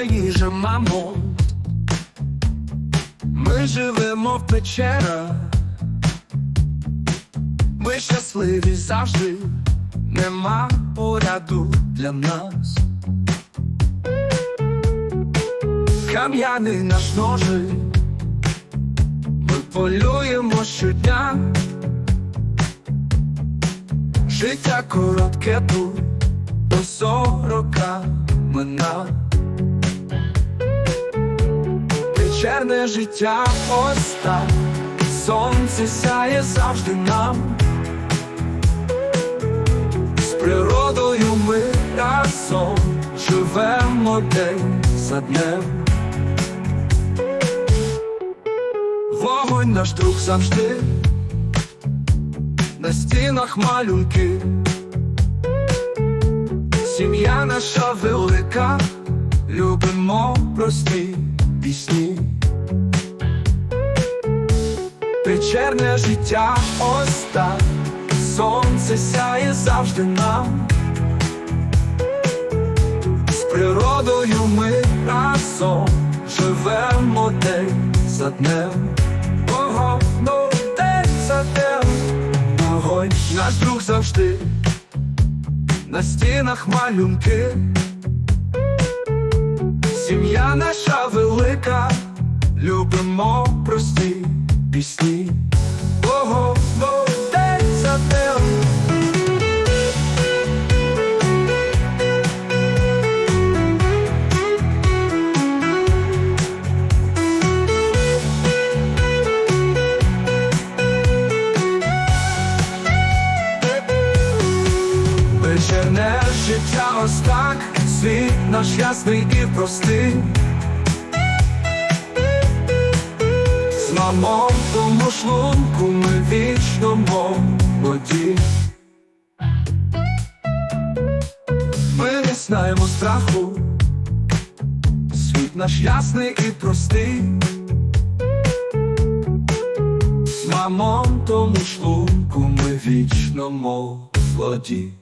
наша їжа, мамо. Ми живемо в печерах, ми щасливі завжди, нема поряду для нас. Кам'яний наш ножик, ми полюємо щодня. Життя коротке тут до сорока мина. Вечерне життя ось так, сонце сяє завжди нам. З природою ми разом живемо день за днем. Вогонь наш друг завжди, на стінах малюнки. Сім'я наша велика, любимо прості пісні. Вечерне життя ось так, сонце сяє завжди нам. З природою ми разом живемо день за днем. Ого, ну, день за днем. Вогонь наш друг завжди на стінах малюнки. Сім'я наша велика, любимо прості пісні. Життя ось так, світ наш ясний і простий. З тому шлунку ми вічно молоді. Ми не знаємо страху, світ наш ясний і простий. З мамом в тому шлунку ми вічно молоді.